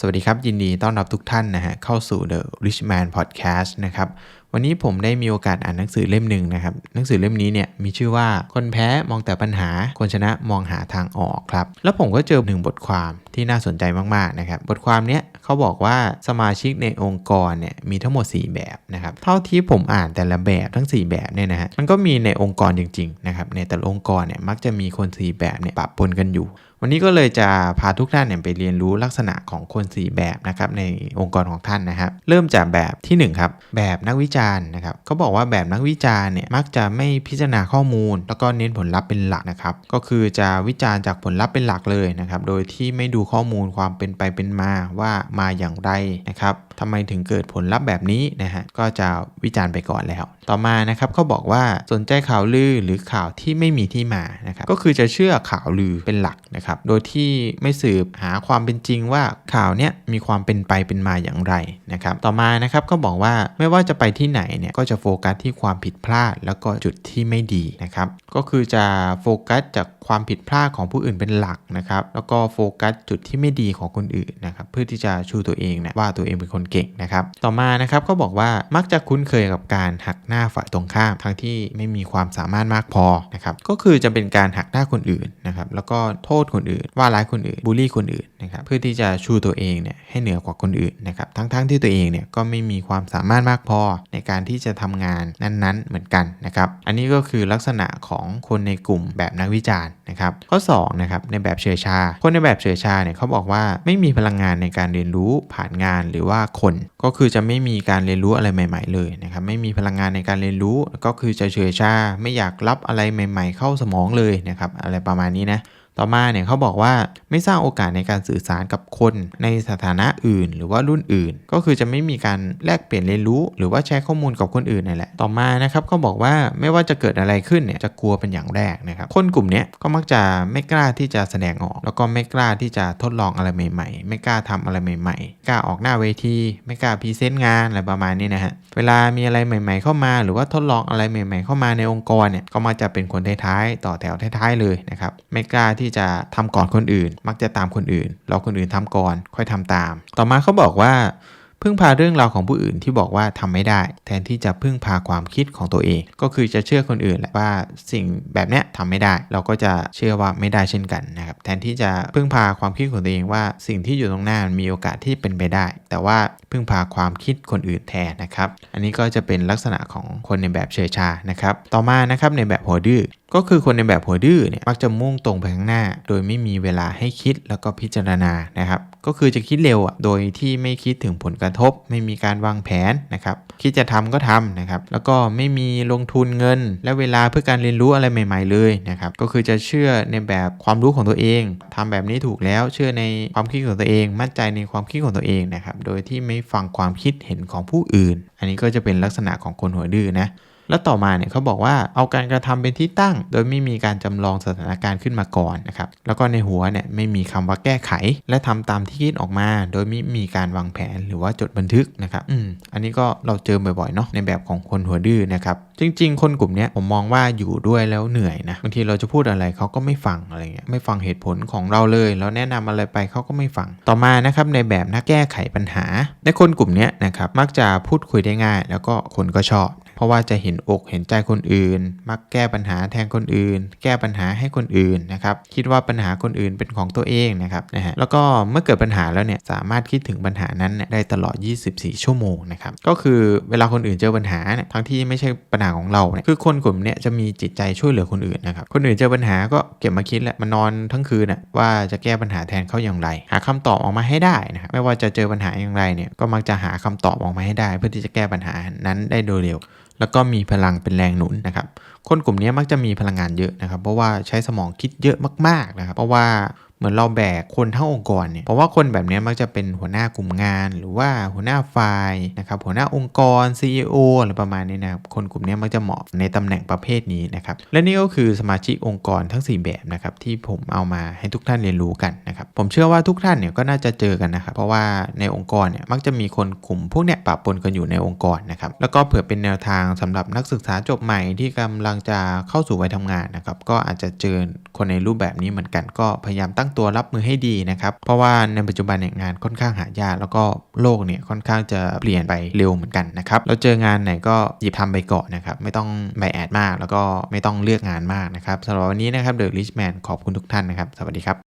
สวัสดีครับ ยินดีต้อนรับทุกท่านนะฮะเข้าสู่ The Rich Man Podcast นะครับวันนี้ผมได้มีโอกาสอ่านหนังสือเล่มหนึ่งนะครับหนังสือเล่มนี้เนี่ยมีชื่อว่าคนแพ้มองแต่ปัญหา คนชนะมองหาทางออกครับ แล้วผมก็เจอหนึ่งบทความที่น่าสนใจมากๆนะครับบทความเนี้ยเขาบอกว่าสมาชิกในองค์กรเนี่ยมีทั้งหมด 4 แบบนะครับเท่าที่ผมอ่านแต่ละแบบทั้ง 4 แบบเนี่ยนะฮะมันก็มีในองค์กรจริงๆนะครับในแต่ละองค์กรเนี่ยมักจะมีคน 4 แบบเนี่ยปะปนกันอยู่ วันนี้ก็เลยจะพาทุกท่านเนี่ยไปเรียนรู้ลักษณะของคน 4 แบบนะครับในองค์กรของท่านนะครับเริ่มจากแบบที่1ครับแบบนักวิจารณ์นะครับเขาบอกว่าแบบนักวิจารณ์เนี่ยมักจะไม่พิจารณาข้อมูล แล้วก็เน้นผลลัพธ์เป็นหลักนะครับก็คือจะวิจารณ์จากผลลัพธ์เป็นหลักเลยนะครับโดยที่ไม่ดูข้อมูลความเป็นไปเป็นมาว่ามาอย่างไรนะครับทำไมถึงเกิดผลลัพธ์แบบนี้นะฮะก็จะวิจารณ์ไปก่อนแล้ว ต่อมานะครับเขาบอกว่าสนใจข่าวลือหรือข่าวที่ไม่มีที่มานะครับก็คือจะเชื่อข่าวลือเป็นหลักนะครับโดยที่ไม่สืบหาความเป็นจริงว่าข่าวเนี้ยมีความเป็นไปเป็นมาอย่างไรนะครับต่อมานะครับก็บอกว่าไม่ว่าจะไปที่ไหนเนี่ยก็จะโฟกัสที่ความผิดพลาด แล้วก็จุดที่ไม่ดีนะครับก็คือจะโฟกัสจาก ความผิดพลาดของผู้อื่นเป็นหลักนะครับ แล้วก็โฟกัสจุดที่ไม่ดีของคนอื่นนะครับเพื่อที่จะชูตัวเองนี่ยว่าตัวเองเป็นคนเก่งนะครับต่อมานะครับก็บอกว่ามักจะคุ้นเคยกับการหักหน้าฝ่ายตรงข้าม ทั้งที่ไม่มีความสามารถมากพอนะครับก็คือจะเป็นการหักหน้าคนอื่นนะครับแล้วก็โทษคนอื่น ว่าร้ายคนอื่นบูลลี่คนอื่นนะครับเพื่อที่จะชูตัวเองเนี่ยให้เหนือกว่าคนอื่นนะครับทั้งๆทที่ตัวเองเนี่ยก็ไม่มีความสามารถมากพอในการที่จะทำงานนั้นๆ เหมือนกันนะครับอันนี้ก็คือลักษณะของคนในกลุ่มแบบนักวิจารณ์นะครับข้อ2นะครับในแบบเฉยชา คนในแบบเฉยชาเนี่ยเขาบอกว่าไม่มีพลังงานในการเรียนรู้ผ่านงานหรือว่าคน ก็คือจะไม่มีการเรียนรู้อะไรใหม่ ๆ เลยนะครับไม่มีพลังงานในการเรียนรู้ก็คือจะเฉยชา ไม่อยากรับอะไรใหม่ ๆ เข้าสมองเลยนะครับอะไรประมาณนี้นะ ต่อมาเนี่ยเขาบอกว่าไม่สร้างโอกาสในการสื่อสารกับคนในสถานะอื่น หรือว่ารุ่นอื่น ก็คือจะไม่มีการแลกเปลี่ยนเรียนรู้ หรือว่าแชร์ข้อมูลกับคนอื่นนี่แหละต่อมานะครับเขาบอกว่าไม่ว่าจะเกิดอะไรขึ้นเนี่ยจะกลัวเป็นอย่างแรกนะครับคนกลุ่มนี้ก็มักจะไม่กล้าที่จะแสดงออก แล้วก็ไม่กล้าที่จะทดลองอะไรใหม่ ๆ ไม่กล้าทำอะไรใหม่ๆกล้าออกหน้าเวที ไม่กล้าพรีเซนต์งานอะไรประมาณนี้นะฮะเวลามีอะไรใหม่ ๆ เข้ามา หรือว่าทดลองอะไรใหม่ ๆ เข้ามาในองค์กรเนี่ยก็มักจะเป็นคนท้ายๆต่อแถวท้ายๆเลยนะครับไม่กล้าที่ที่จะทำก่อนคนอื่น มักจะตามคนอื่นรอคนอื่นทำก่อน ค่อยทำตาม ต่อมาเขาบอกว่าพึ่งพาเรื่องราวของผู้อื่นที่บอกว่าทำไม่ได้ แทนที่จะพึ่งพาความคิดของตัวเอง ก็คือจะเชื่อคนอื่นแหละว่าสิ่งแบบเนี้ยทำไม่ได้ เราก็จะเชื่อว่าไม่ได้เช่นกันนะครับแทนที่จะพึ่งพาความคิดของตัวเองว่าสิ่งที่อยู่ตรงหน้ามีโอกาสที่เป็นไปได้ แต่ว่าพึ่งพาความคิดคนอื่นแทนนะครับ อันนี้ก็จะเป็นลักษณะของคนในแบบเฉยชานะครับต่อมานะครับในแบบหัวดื้อก็คือคนในแบบหัวดื้อเนี่ยมักจะมุ่งตรงไปข้างหน้า โดยไม่มีเวลาให้คิดแล้วก็พิจารณานะครับ ก็คือจะคิดเร็วอะโดยที่ไม่คิดถึงผลกระทบ ไม่มีการวางแผนนะครับคิดจะทำก็ทำนะครับ แล้วก็ไม่มีลงทุนเงิน และเวลาเพื่อการเรียนรู้อะไรใหม่ ๆ เลยนะครับก็คือจะเชื่อในแบบความรู้ของตัวเองทำแบบนี้ถูกแล้วเชื่อในความคิดของตัวเอง มั่นใจในความคิดของตัวเองนะครับโดยที่ไม่ฟังความคิดเห็นของผู้อื่น อันนี้ก็จะเป็นลักษณะของคนหัวดื้อนะ แล้วต่อมาเนี่ยเขาบอกว่าเอาการกระทำเป็นที่ตั้ง โดยไม่มีการจำลองสถานการณ์ขึ้นมาก่อนนะครับ แล้วก็ในหัวเนี่ยไม่มีคำว่าแก้ไข และทำตามที่คิดออกมา โดยไม่มีการวางแผนหรือว่าจดบันทึกนะครับ อืม อันนี้ก็เราเจอบ่อยๆเนาะในแบบของคนหัวดื้อนะครับ จริง ๆ คนกลุ่มนี้ผมมองว่าอยู่ด้วยแล้วเหนื่อยนะ บางทีเราจะพูดอะไรเขาก็ไม่ฟังอะไรเงี้ย ไม่ฟังเหตุผลของเราเลยเราแนะนำอะไรไปเขาก็ไม่ฟัง ต่อมานะครับในแบบนักแก้ไขปัญหา ในคนกลุ่มนี้นะครับ มักจะพูดคุยได้ง่าย แล้วก็คนก็ชอบ ราะว่าจะเห็นอกเห็นใจคนอื่น มักแก้ปัญหาแทนคนอื่น แก้ปัญหาให้คนอื่นนะครับคิดว่าปัญหาคนอื่นเป็นของตัวเองนะครับนะฮะแล้วก็เมื่อเกิดปัญหาแล้วเนี่ยสามารถคิดถึงปัญหานั้นได้ตลอด 24 ชั่วโมงนะครับก็คือเวลาคนอื่นเจอปัญหาเนี่ยทั้งที่ไม่ใช่ปัญหาของเราเนี่ยคือคนกลุ่มนี้จะมีจิตใจช่วยเหลือคนอื่นนะครับคนอื่นเจอปัญหาก็เก็บมาคิดแหละมานอนทั้งคืนน่ะว่าจะแก้ปัญหาแทนเขาอย่างไร หาคำตอบออกมาให้ได้นะครับไม่ว่าจะเจอปัญหาอย่างไรเนี่ยก็มักจะหาคำตอบออกมาให้ได้ เพื่อที่จะแก้ปัญหานั้นได้โดยเร็วแล้วก็มีพลังเป็นแรงหนุนนะครับ คนกลุ่มนี้มักจะมีพลังงานเยอะนะครับ เพราะว่าใช้สมองคิดเยอะมากๆนะครับ เพราะว่า มือนเราแบกคนทั้งองค์กรเนี่ยเพราะว่าคนแบบนี้มักจะเป็นหัวหน้ากลุ่มงาน หรือว่าหัวหน้าฝ่ายนะครับหัวหน้าองค์กร CEO อะไรประมาณนี้นะครับคนกลุ่มนี้มักจะเหมาะในตำแหน่งประเภทนี้นะครับและนี่ก็คือสมาชิกองค์กรทั้ง 4 แบบนะครับที่ผมเอามาให้ทุกท่านเรียนรู้กันนะครับผมเชื่อว่าทุกท่านเนี่ยก็น่าจะเจอกันนะครับเพราะว่าในองค์กรเนี่ยมักจะมีคนกลุ่มพวกเนี้ยปะปนกันอยู่ในองค์กรนะครับแล้วก็เผื่อเป็นแนวทางสำหรับนักศึกษาจบใหม่ที่กำลังจะเข้าสู่วัยทำงานนะครับก็อาจจะเจอคนในรูปแบบนี้เหมือนกันก็พยายามตั้งตัวรับมือให้ดีนะครับ เพราะว่าในปัจจุบันเนี่ยงานค่อนข้างหายากแล้วก็โลกเนี่ยค่อนข้างจะเปลี่ยนไปเร็วเหมือนกันนะครับเราเจองานไหนก็หยิบทำไปก่อนนะครับไม่ต้องใบแอดมาก แล้วก็ไม่ต้องเลือกงานมากนะครับสำหรับวันนี้นะครับเดอะริชแมนขอบคุณทุกท่านนะครับ สวัสดีครับ